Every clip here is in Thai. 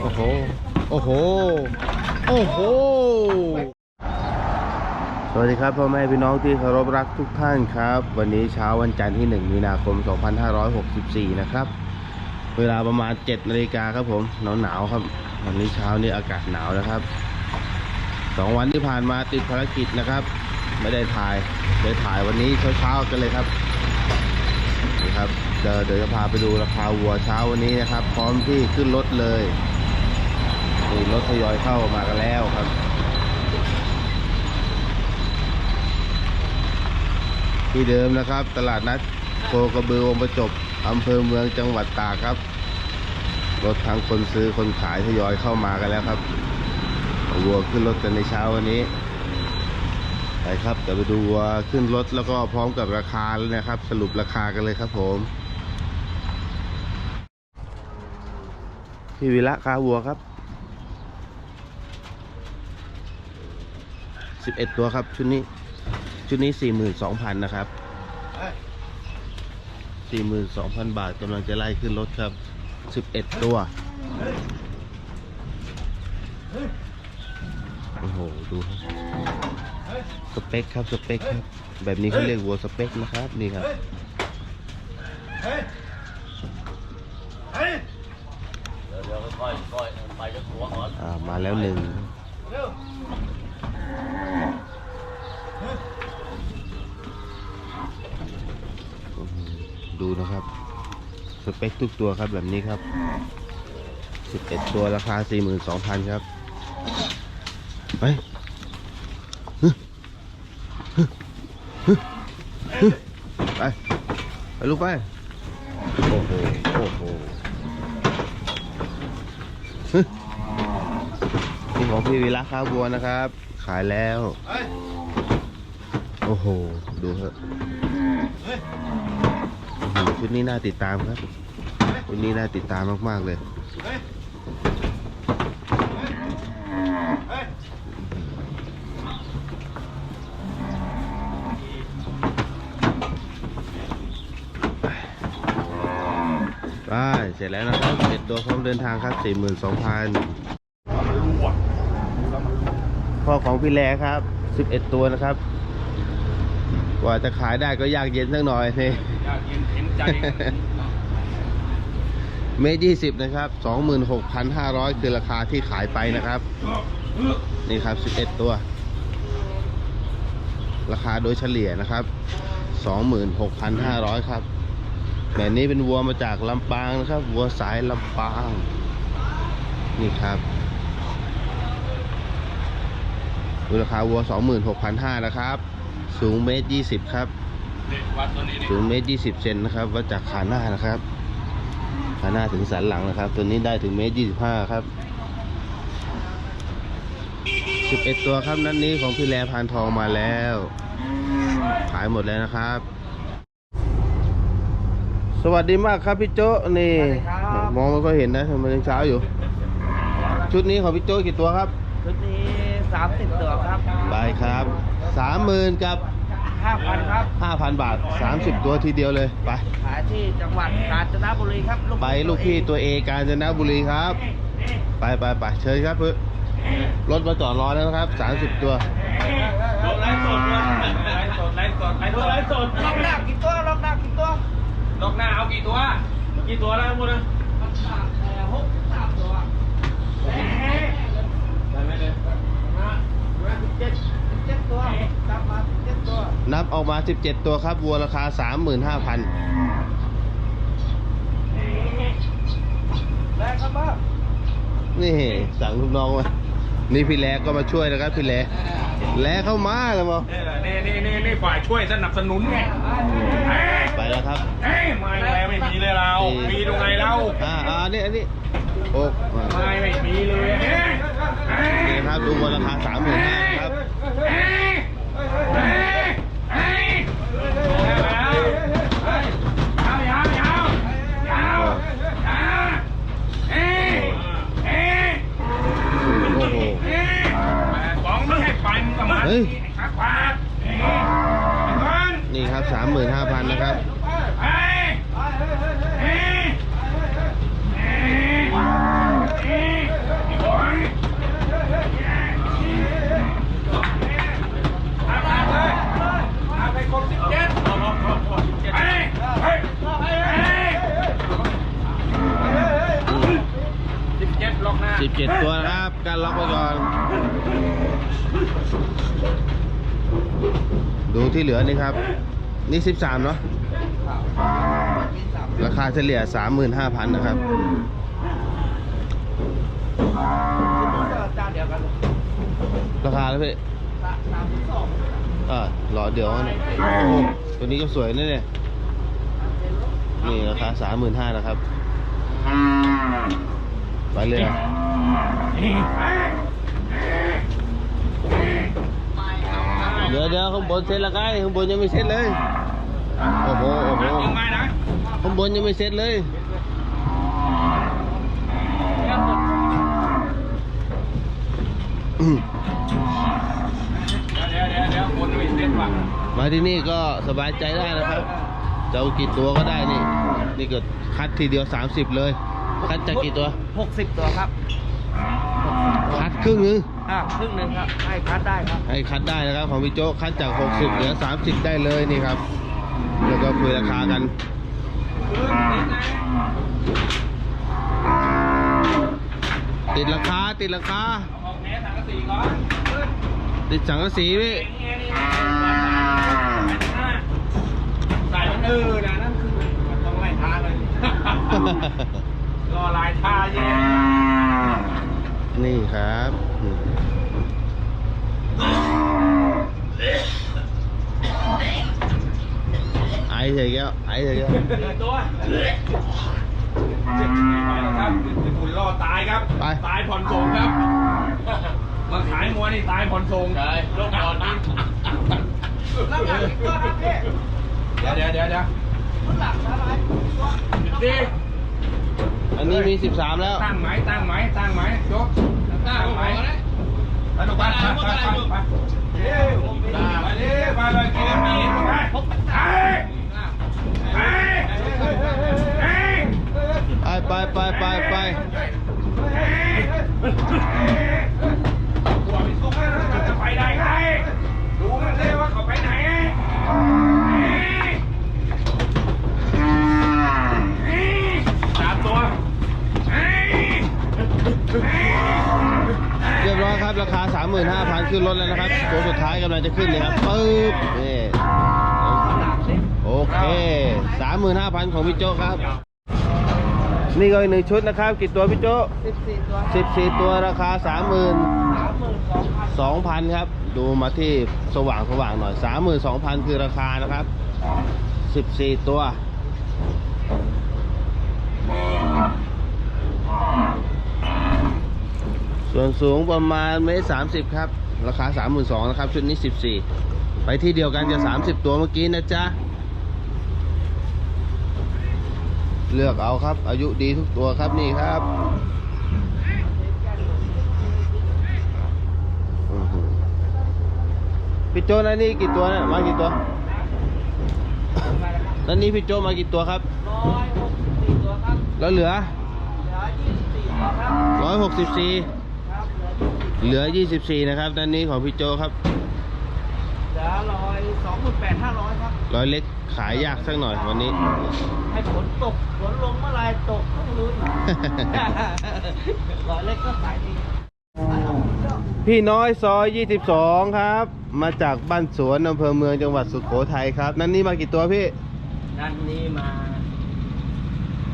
โอ้โห โอ้โห โอ้โห สวัสดีครับพ่อแม่พี่น้องที่เคารพรักทุกท่านครับ วันนี้เช้าวันจันทร์ที่ 1 มีนาคม 2564 นะครับ เวลาประมาณ7นาฬิกาครับผมหนาวหนาวครับ วันนี้เช้านี้อากาศหนาวนะครับสองวันที่ผ่านมาติดภารกิจนะครับ ไม่ได้ถ่ายเลยถ่ายวันนี้เช้าๆกันเลยครับนี่ครับเดี๋ยวเดี๋ยวจะพาไปดูราคาวัวเช้าวันนี้นะครับ พร้อมที่ขึ้นรถเลย นี่รถทยอยเข้ามากันแล้วครับที่เดิมนะครับ ตลาดนัดโคกระบือวงประจบอำเภอเมืองจังหวัดตากครับ รถทั้งคนซื้อคนขายทยอยเข้ามากันแล้วครับวัวขึ้นรถกันในเช้าวันนี้ไปครับเดี๋ยวไปดูวัวขึ้นรถแล้วก็พร้อมกับราคาเลยนะครับ สรุปราคากันเลยครับผมพี่วิระคาวัวครับ 11 ตัวครับ ชุดนี้ ชุดนี้ 42,000 นะครับ 42,000 บาทกำลังจะไล่ขึ้นรถครับ 11 ตัว โอ้โห ดู สเปคครับ สเปคครับ แบบนี้เขาเรียกวัวสเปคนะครับ นี่ครับมาแล้วหนึ่ง ดูนะครับ สเปคทุกตัวครับแบบนี้ครับ 11 ตัวราคา 42,000 ครับ ไปไป ไปลูกไป โอ้โห โอ้โหฮึนี่ ของพี่วีระครับบัวนะครับ ขายแล้ว โอ้โห ดูเถอะชุดนี้น่าติดตามครับชุดนี้น่าติดตามมากๆเลยได้เสร็จแล้วนะครับเสร็จตัวพร้อมเดินทางครับ 42,000 พ่อของพี่แลครับ 11 ตัวนะครับ กว่าจะขายได้ก็ยากเย็นสักหน่อยนี่ยากเห็นเห็นใจเมตรยี่สิบนะครับ 26,500 คือราคาที่ขายไปนะครับ นี่ครับ 11 ตัว ราคาโดยเฉลี่ยนะครับ 26,500 ครับแบบนี้เป็นวัวมาจากลำปางนะครับ วัวสายลำปาง นี่ครับ ดูราคาวัว 26,500นะครับ สูงเมตรยี่สิบครับวัดตัวนี้สูงเมตรยี่สิบเซนนะครับ วัดจากขาหน้านะครับขาหน้าถึงสันหลังนะครับ ตัวนี้ได้ถึงเมตรยี่สิบห้าครับสิบเอ็ดตัวครับนัดนี้ของพี่แลพานทองมาแล้ว ขายหมดแล้วนะครับ สวัสดีมากครับพี่โจ้นี่ มองไม่ค่อยเห็นนะทำไมยังเช้าอยู่ ชุดนี้ของพี่โจ้กี่ตัวครับ ชุดนี้ สามสิบตัวครับไปครับสามหมื่นกับห้าพันครับห้าพันบาทสามสิบตัวทีเดียวเลยไปขายที่จังหวัดกาญจนบุรีครับไปลูกพี่ตัวเอกาญจนบุรีครับ ไปไปไปเชิญครับเพื่อรถมาจอดรอแล้วนะครับ30ตัวลงไลฟ์สดด้วยไลฟ์สดไลฟ์สดไลฟ์สดไลฟ์สดล็อกหน้ากี่ตัวล็อกหน้ากี่ตัวลอกหน้าเอากี่ตัวกี่ตัวแล้วหมดนะ หกสามตัว ได้ไหมเลย เจ็ดเจ็ดตัวกลับมาเจ็ดตัวนับออกมา 17 ตัวครับ วัวราคา 35,000แรงครับบ้านี่สั่งลูกน้องมา นี่พี่แลก็มาช่วยนะครับพี่แลแลเข้ามาแล้วมั้งนี่นี่นี่นี่ฝ่ายช่วยสนับสนุนไงไปแล้วครับเอ้ยไม่แล้วไม่มีเลยเรา มีตรงไหนเราอ่าอ่านี่อันนี้โอ้อ่าไม่ไม่มีเลยเอ้ยเอ้ยนี่ครับดูวัวราคา35,000ครับเอ้ยเอ้ยเอ้ยเอายาวยาวยาวยาวเอ้ยเอ้ย โอ้โห บอกไม่ให้ไปมึงก็มา เฮ้ยไอ้ขาขวาไอ้คนนี่ครับ35,000นะครับ ไอ้ไอ้ไอ้ไอ้ สิบเจ็ดตัวนะครับการล็อกไว้ก่อน ดูที่เหลือนี่ครับ นี่สิบสามเนาะราคาเฉลี่ยสามหมื่นห้าพันนะครับเจ้าเดียวกันเลยราคาแล้วพี่สามสามสิบสองอ่ารอเดี๋ยวนะตัวนี้ก็สวยนะเนี่ยนี่ราคาสามหมื่นห้านะครับ ไปเลยนะเดี๋ยวเดี๋ยวข้างบนเซ็ตละไงข้างบนยังไม่เซ็ตเลยโอ้โหโอ้โหยิงมานะข้างบนยังไม่เซ็ตเลยอืมเดี๋ยวเดี๋ยวเดี๋ยวคนไม่เส้นว่ะมาที่นี่ก็สบายใจได้นะครับจะเอากี่ตัวก็ได้นี่ นี่ก็คัดทีเดียว 30 เลย คัดจากกี่ตัว หกสิบตัวครับคัดครึ่งนึงอ่าครึ่งหนึ่งครับให้คัดได้ครับให้คัดได้นะครับ ของพี่โจ๊กคัดจาก 60 เหลือ 30 ได้เลยนี่ครับ แล้วก็คุยราคากัน ติดราคาติดราคาออกแหนสังกะสีก่อนติดสังกะสีพี่ใส่มันเออนะนั่นคือมันต้องไล่ท่าเลยร อลายท่าเย็นนี่ครับนี่ไอเฉยแก้วไอเฉยแก้วตัวไปแล้วครับคุณรอดตายครับไปตายผ่อนส่งครับ มาขายมัวนี่ตายผ่อนส่งใช่โรคผ่อนนี่แล้วกันอีกตัวครับพี่เดี๋ยวเดี๋ยวเดี๋ยวเดี๋ยวรุ่นหลังอะไรตัวดี อันนี้มี13แล้ว ตั้งไหมตั้งไหมตั้งไหมยกตั้งไหมไปดูไปไปไปไปไปเร็วไปเร็วไปไปกินมีไปไปไปไปไปไปไปไป หัวไปซุกแล้วจะไปได้ไงดูมันเลยว่าเขาไปไหนสามตัว เรียบร้อยครับ ราคา 35,000 ขึ้นรถแล้วนะครับ ตัวสุดท้ายกำลังจะขึ้นเลยครับปึ๊บนี่โอเค 35,000 ของพี่ โจครับ นี่ก็อีกหนึ่งชุดนะครับกี่ตัวพี่โจสิบสี่ตัว14ตัวราคา30,000สามหมื่นสองพัน2,000ครับ ดูมาที่สว่างสว่างหน่อย32,000คือราคานะครับ14ตัวส่วนสูงประมาณเมตรสามสิบครับ ราคา32,000นะครับ ชุดนี้14ไปที่เดียวกันจะ30ตัวเมื่อกี้นะจ๊ะ เลือกเอาครับ อายุดีทุกตัวครับนี่ครับอื้อหือพี่โจนั่นนี่กี่ตัวนะมากี่ตัวนั่นนี่พี่โจมากี่ตัวครับร้อยหกสิบสี่ตัวครับแล้วเหลือเหลือยี่สิบสี่ตัวครับ164ครับเหลือเหลือ24นะครับด้านนี้ของพี่โจครับเหลือร้อยสองหมื่นแปดห้าร้อยครับร้อยเล็ก ขายยากสักหน่อยวันนี้ ให้ฝนตกฝนลงเมื่อไหรตกต้องลุ้นร้อยเล็กก็ขายดีพี่น้อยซอย 22 ครับ มาจากบ้านสวนอำเภอเมืองจังหวัดสุโขทัยครับ นั่นนี่มากี่ตัวพี่ด้านนี้มา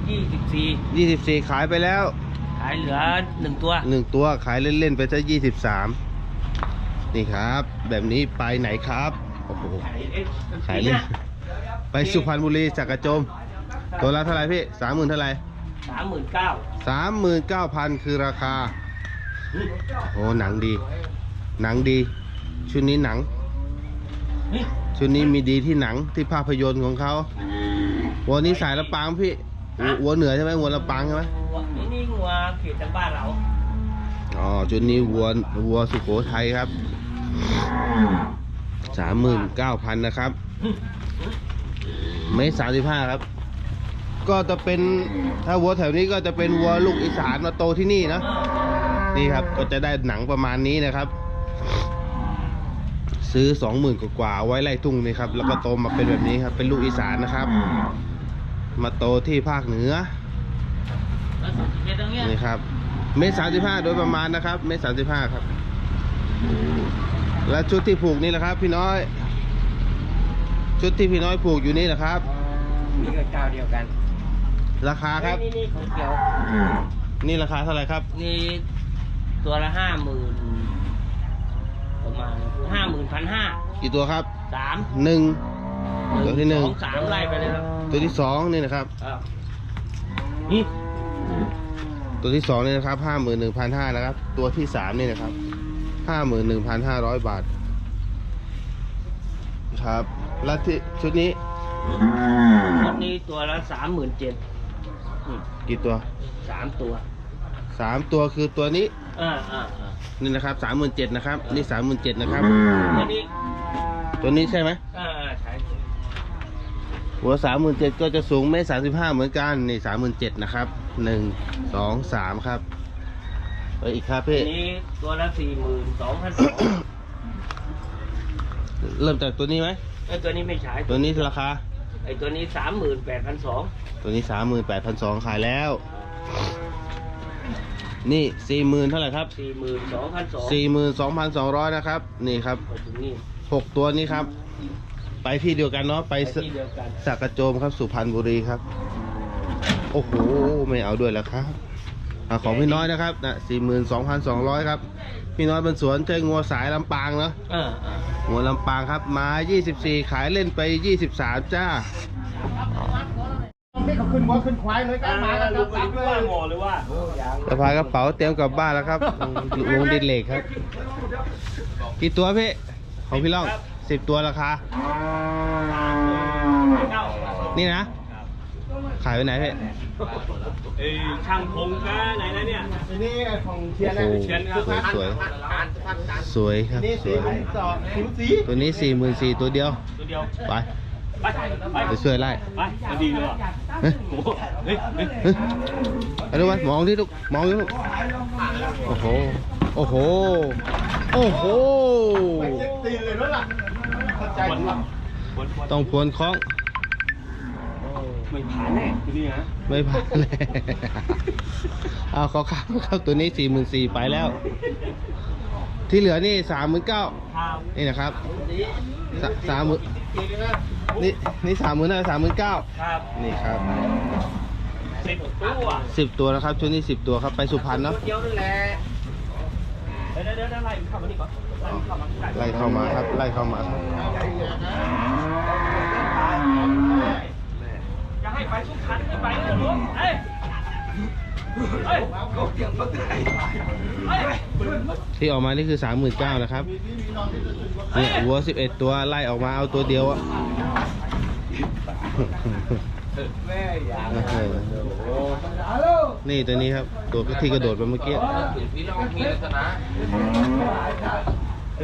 ยี่สิบสี่24 ขายไปแล้ว ขายเหลือหนึ่งตัว 1 ตัวขายเล่น ๆ ไปซะ23 นี่ครับ แบบนี้ไปไหนครับ โอ้โหขายเล่น ไปสุพรรณบุรีจากกระโจม ตัวละเท่าไหร่พี่30,000เท่าไหร่สามหมื่นเก้า39,000คือราคาโอ้หนังดี หนังดี ชุดนี้หนัง ชุดนี้มีดีที่หนังที่ภาพยนตร์ของเขาวัวนี้สายละปางพี่วัววัวเหนือใช่ไหมวัวละปางใช่ไหมนี่นี่งัวเขียจากบ้านเราอ๋อชุดนี้วัววัวสุโขทัยครับสามหมื่นเก้าพันนะครับ เมตรสามสิบห้าครับ ก็จะเป็นถ้าวัวแถวนี้ก็จะเป็นวัวลูกอีสานมาโตที่นี่นะนี่ครับก็จะได้หนังประมาณนี้นะครับ ซื้อสองหมื่นกว่าๆเอาไว้ไล่ทุ่งนี่ครับ แล้วก็โตมาเป็นแบบนี้ครับ เป็นลูกอีสานนะครับ มาโตที่ภาคเหนือแล้วสุดเขตตรงเนี้ยนี่ครับครับ เมตรสามสิบห้าโดยประมาณนะครับ เมตรสามสิบห้าครับ และชุดที่ผูกนี่แหละครับ พี่น้อย ชุดที่พี่น้อยผูกอยู่นี่แหละครับ นี่ก็เจ้าเดียวกันราคาครับ นี่นี่ของเกี่ยว นี่ราคาเท่าไหร่ครับ นี่ตัวละห้าหมื่นประมาณห้าหมื่นพันห้ากี่ตัวครับสามหนึ่งตัวที่หนึ่งสองสามไล่ไปเลยครับ ตัวที่สองนี่นะครับครับนี่ตัวที่สองนี่นะครับห้าหมื่นหนึ่งพันห้านะครับ ตัวที่สามนี่นะครับห้าหมื่นหนึ่งพันห้าร้อยบาทครับ แล้วที่ชุดนี้รถนี้ตัวละสามหมื่นเจ็ดกี่ตัวสามตัวสามตัวคือตัวนี้อ่าอ่าอ่านี่นะครับสามหมื่นเจ็ดนะครับ นี่สามหมื่นเจ็ดนะครับ ตัวนี้ตัวนี้ใช่ไหมอ่าอ่าใช่หัวสามหมื่นเจ็ดก็จะสูงไม่สามสิบห้าเหมือนกันนี่สามหมื่นเจ็ดนะครับหนึ่งสองสามครับเอออีกครับตัวพี่นี้ตัวละสี่หมื่นสองพันสองเริ่มจากตัวนี้ไหม ไอ้ตัวนี้ไม่ใช่ตัวนี้ราคา ไอ้ตัวนี้สามหมื่นแปดพันสองตัวนี้สามหมื่นแปดพันสองขายแล้ว นี่สี่หมื่นเท่าไหร่ครับสี่หมื่นสองพันสองสี่หมื่นสองพันสองร้อยนะครับ นี่ครับไปถึงนี่หกตัวนี้ครับ ไปที่เดียวกันเนาะ ไปไปสที่เดียวกัน สักกระโจมครับ สุพรรณบุรีครับ โอ้โห ไม่เอาด้วยแล้วครับ อาของพี่น้อยนะครับนะสี่หมื่นสองพันสองร้อยครับ พี่น้อยเป็นสวนเจองัวสายลำปางเนาะอ่าอ่างัวลำปางครับมา24ขายเล่นไป23จ้านี่เขาขึ้นวัวขึ้นควายเลยกันมากันครับตับเลยสะพายกระเป๋าเตรียมกลับบ้านแล้วครับวงดินเหล็กครับ กี่ตัวพี่ ของพี่ล่องสิบตัวราคา นี่นะ ขายไปไหนพี่เอ้ยช่างพงก็ไหนนะเนี่ยทีนี้ของเชียโอ้ร์โหนะเชียนครับสวยสวยสวยครับนี่สสีวยมันสองผิวสีตัวนี้สี่หมื่นสี่ตัวเดียวตัวเดียวไปไปไปไปช่วยไล่ไปมันดีเลยว่ะเฮ้ยโอ้โหเฮ้ยเฮ้ยเฮ้ยเอาดูไว้มองที่ลูกมองที่ลูกโอ้โหโอ้โหโอ้โหเช็คตีนเลยแล้วล่ะเข้าใจบนว่าบนบนต้องพวนคล้อง ไม่ผ่านแน่ตัวนี้นะไม่ผ่านเลย เอาเขาข้ามครับตัวนี้สี่หมื่นสี่ไปแล้ว ที่เหลือนี่สามหมื่นเก้าข้าวนี่นะครับสาสามหมื่นนี่นี่สามหมื่นสามหมื่นเก้าครับนี่ครับสิบตัวสิบตัวนะครับชุดนี้สิบตัวครับไปสุพรรณเนาะเดียวนั่นแหละเดี๋ยวเดี๋ยวเดี๋ยวไล่เข้ามานี่ก่อนไล่เข้ามาใกล้ไล่เข้ามาครับไล่เข้ามาครับจะให้ ไปทุกคันไม่ไปเลยลูกเอ้ยเอ้ยเอ้ยที่ออกมานี่คือสามหมื่นเก้านะครับเนี่ยวัวสิบเอ็ดตัวไล่ออกมาเอาตัวเดียวอะนี่ตัวนี้ครับตัวที่กระโดดไปเมื่อกี้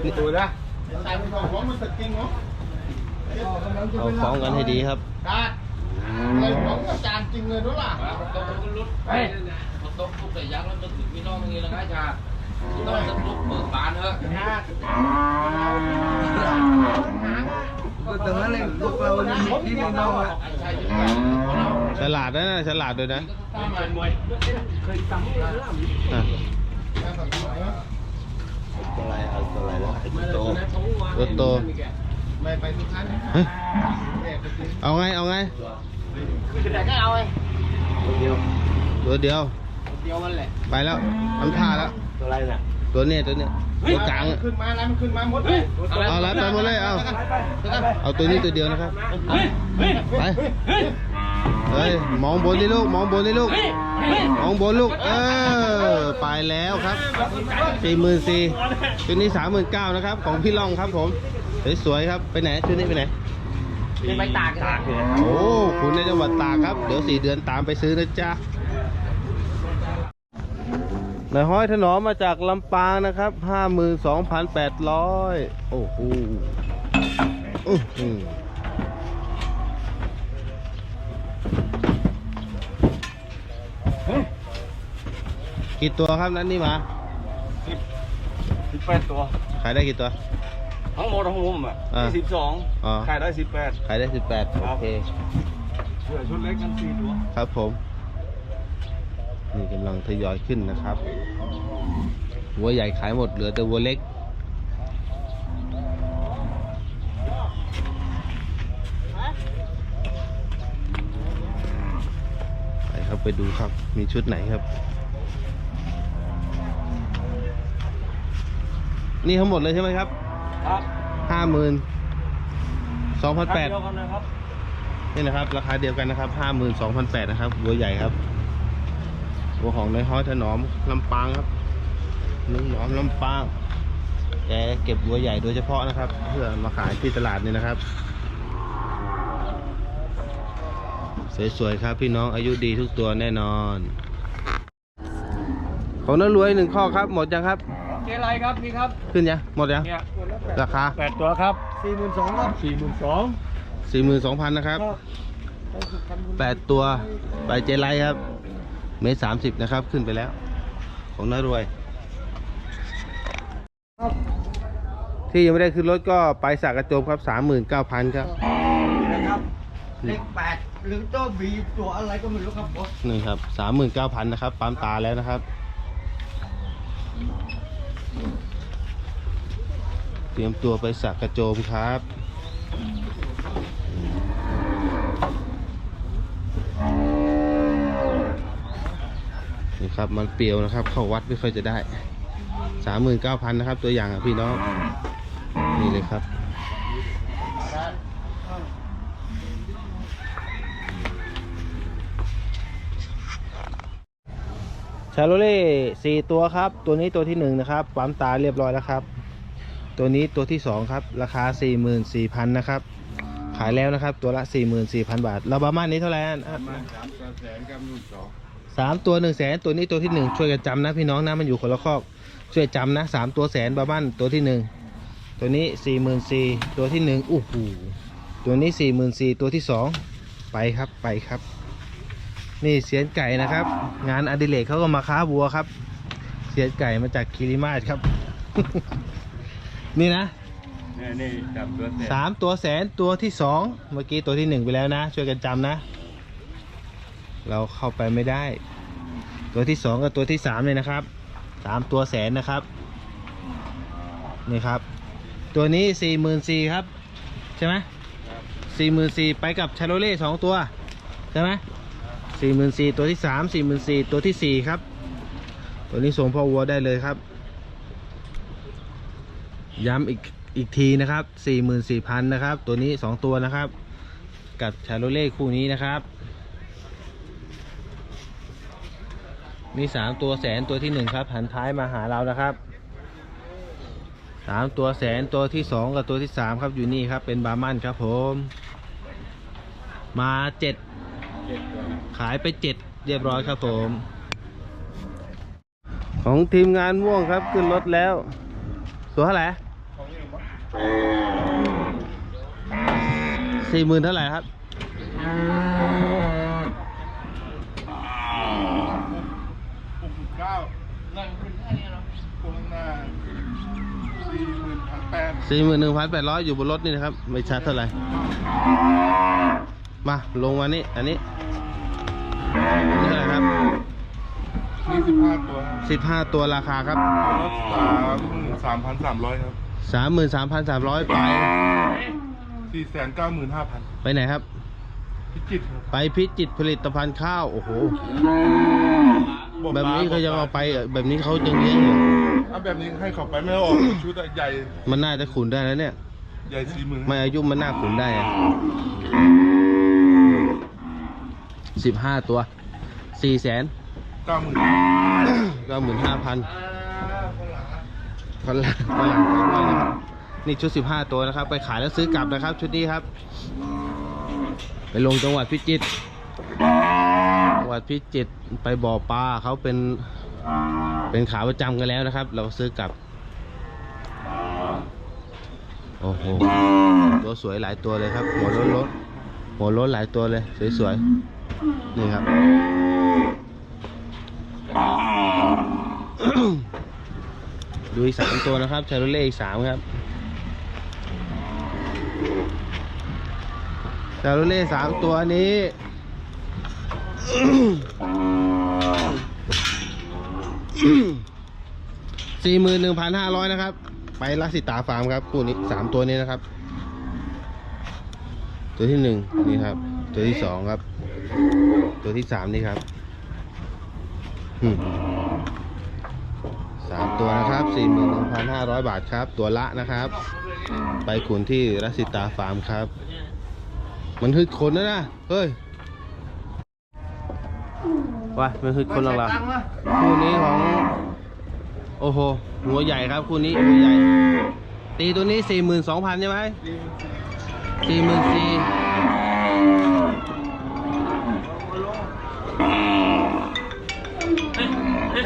เป็นตัวนะใส่ ของของมันสกิงเนาะเอาฟ้องกันให้ดีครับกาดอะไรของอาจารย์จริงเลยด้วยล่ะเฮ้ยก็ตรงนั้นเลยลูกเราที่มีน้องอะฉลาดนะนะฉลาดด้วยนะเป็นมวยอะตัวอะไรเอาตัวอะไรแล้วโตตัวโตไม่ไปทุกครั้งเฮ้ยเอาไง เอาไง คือแต่ก็เอาไงตัวเดียว เดียวมันแหละไปแล้วทำท่าแล้ว ตัวอะไรน่ะตัวเนี้ยตัวเนี้ยตัวกลางอะขึ้นมาแล้วมันขึ้นมาหมดเลยเอาแล้วไปหมดเลยเอาเอาตัวนี้ตัวเดียวนะครับเฮ้ยเฮ้ยไปเฮ้ยเฮ้ยมองบนดิลูกมองบนดิลูกมองบนลูกเออไปแล้วครับสี่หมื่นสี่ชุดนี้สามหมื่นเก้านะครับ ของพี่ล่องครับผมสวยๆครับไปไหนชุดนี้ไปไหน เป็นใบตากกันตากเลยโอ้คุณในจังหวัดตากครับ เดี๋ยวสี่เดือนตามไปซื้อนะจ๊ะนายห้อยถนอมมาจากลำปางนะครับห้าหมื่นสองพันแปดร้อยโอ้โหอื้อหือกี่ตัวครับนั้นนี่มาสิบแปดตัว ขายได้กี่ตัว ทั้งหมดทั้งมุมอะอ่าสิบสองอ๋อขายได้สิบแปด ขายได้สิบแปดโอเคเหลือชุดเล็กกันสี่ตัวครับผม นี่กำลังทยอยขึ้นนะครับ วัวใหญ่ขายหมดเหลือแต่วัวเล็ก ไปครับไปดูครับ มีชุดไหนครับ นี่ทั้งหมดเลยใช่ไหมครับ ครับห้าหมื่นสองพันแปดเดียวกันนะครับนี่นะครับ ราคาเดียวกันนะครับห้าหมื่นสองพันแปดนะครับวัวใหญ่ครับวัวของในายฮ้อยถนอมลำปางครับลุงหนอมลำปางแกเก็บวัวใหญ่โดยเฉพาะนะครับ เพื่อมาขายที่ตลาดนี่นะครับ สวยๆครับพี่น้องอายุดีทุกตัวแน่นอน ของน้ารวยหนึ่งข้อครับ หมดยังครับเจไรครับนี่ครับ ขึ้นยังหมดยังเนี่ย ราคาแปดตัวครับสี่หมื่นสองครับสี่หมื่นสองสี่หมื่นสองพันนะครับแปดตัวไปเจไลครับ เมตรสามสิบนะครับขึ้นไปแล้ว ของน้ารวยที่ยังไม่ได้ขึ้นรถก็ไปสากกระโจมครับสามหมื่นเก้าพันครับนะครับเลขแปดหรือตัวบีตัวอะไรก็ไม่รู้ครับบอสนี่ครับสามหมื่นเก้าพันนะครับปั๊มตาแล้วนะครับ เตรียมตัวไปสักกระโจมครับ นี่ครับมันเปรียวนะครับ เข้าวัดไม่ค่อยจะได้สามหมื่นเก้าพันนะครับ ตัวอย่างอะพี่น้อง นี่เลยครับชาโรเล่สี่ตัวครับ ตัวนี้ตัวที่หนึ่งนะครับปั๊มตาเรียบร้อยแล้วครับ ตัวนี้ตัวที่สองครับ ราคาสี่หมื่นสี่พันนะครับ ขายแล้วนะครับ ตัวละสี่หมื่นสี่พันบาทเราบาม่านี้เท่าไหร่อันสามตัวหนึ่งแสนตัวนี้ตัวที่หนึ่งช่วยกันจำนะพี่น้องนะมันอยู่คนละคอกช่วยจำนะสามตัวแสนบาม่านตัวที่หนึ่งตัวนี้สี่หมื่นสี่ตัวที่หนึ่งอู้หูตัวนี้สี่หมื่นสี่ตัวที่สองไปครับไปครับ นี่เสียนไก่นะครับ งานอดิเรกเขาก็มาค้าวัวครับ เสียนไก่มาจากคิริมาศครับ นี่นะนี่นี่จับตัวเสร็จสามตัวแสนตัวที่สองเมื่อกี้ตัวที่หนึ่งไปแล้วนะ ช่วยกันจำนะ เราเข้าไปไม่ได้ ตัวที่สองกับตัวที่สามเลยนะครับสามตัวแสนนะครับ นี่ครับ ตัวนี้สี่หมื่นสี่ครับ ใช่ไหมสี่หมื่นสี่ไปกับชาโรเล่สองตัว ใช่ไหมสี่หมื่นสี่ตัวที่สามสี่หมื่นสี่ตัวที่สี่ครับ ตัวนี้ส่งพ่อวัวได้เลยครับ ย้ำอีกอีกทีนะครับสี่หมื่นสี่พันนะครับ ตัวนี้สองตัวนะครับ กับชาโรเล่คู่นี้นะครับ มีสามตัวแสนตัวที่หนึ่งครับ หันท้ายมาหาเรานะครับสามตัวแสนตัวที่สองกับตัวที่สามครับอยู่นี่ครับ เป็นบาร์มันครับผม มาเจ็ดขายไปเจ็ดเรียบร้อยครับผม ของทีมงานม่วงครับขึ้นรถแล้ว ตัวเท่าไหร่ สี่หมื่นเท่าไหร่ครับเก้านั่งขึ้นแค่นี้เนาะตรงหน้าสี่หมื่นพันแปดสี่หมื่นหนึ่งพันแปดร้อยอยู่บนรถนี่นะครับ ไม่ชัดเท่าไหร่ มาลงมานี่ อันนี้นี่เท่าไหร่ครับนี่สิบห้าตัวสิบห้าตัวราคาครับรถสามสามพันสามร้อยครับ สามหมื่นสามพันสามร้อยไป สี่แสนเก้าหมื่นห้าพันไปไหนครับ พิจิตรครับไปพิจิตรผลิตภัณฑ์ข้าว โอ้โห แบบนี้เขายังเอาไปเหรอแบบนี้เขายังเลี้ยงอยู่เอาแบบนี้ให้เขาไปไม่เอาออกชุดอะใหญ่มันน่าจะขุนได้แล้วเนี่ย ใหญ่สี่หมื่นไม่อายุมันน่าขุนได้อะสิบห้าตัวสี่แสนเก้าหมื่นก็หมื่นห้าพัน ฝรั่งฝรั่งขายด้วยนะครับนี่ชุดสิบห้าตัวนะครับ ไปขายแล้วซื้อกลับนะครับ ชุดนี้ครับ ไปลงจังหวัดพิจิตรจังหวัดพิจิตรไปบ่อปลาเขาเป็นเป็นขาประจำกันแล้วนะครับ เราซื้อกลับโอ้โหตัวสวยหลายตัวเลยครับ หัวรถรถหัวรถหลายตัวเลย สวยๆนี่ครับ ดูอีกสามตัวนะครับชาโรเล่อีกสามครับชาโรเล่สามตัวนี้สี่หมื่นหนึ่งพันห้าร้อยนะครับ ไปลักสิตาฟาร์มครับคู่นี้สามตัวนี้นะครับ ตัวที่หนึ่งนี่ครับ ตัวที่สองครับ ตัวที่สามนี่ครับ อืม สามตัวนะครับสี่หมื่นหนึ่งพันห้าร้อยบาทครับ ตัวละนะครับ ไปขุนที่รัสสิตาฟาร์มครับ มันคือคนนะนะเฮ้ยว่ามันคือคนหลังๆคู่นี้ของ โอ้โหหัวใหญ่ครับคู่นี้หัวใหญ่ ตีตัวนี้สี่หมื่นสองพันใช่ไหมสี่หมื่นสี่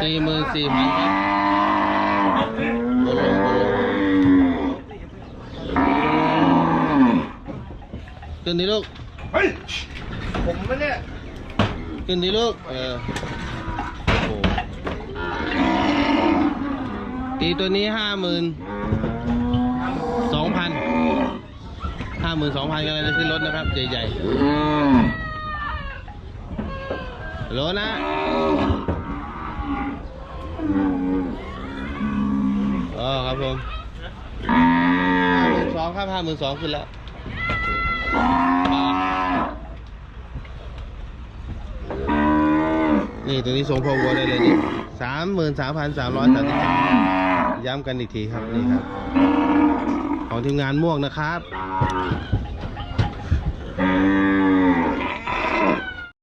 สี่หมื่นสี่พันครับบ ขึ้นดิลูก เฮ้ย ผมไม่เนี่ย ขึ้นดิลูก เออโอ้โหตีตัวนี้ห้าหมื่นสองพันห้าหมื่นสองพันกันเลยนะขึ้นรถนะครับ ใหญ่ๆโหลนะอ๋อครับผมห้าหมื่นสองครับห้าหมื่นสองขึ้นแล้วอ่า นี่ตรงนี้ทรงพอวัวได้เลยนี่สามหมื่นสามพันสามร้อยสามสิบสามย้ำกันอีกทีครับนี่ครับ ของทีมงานม่วงนะครับ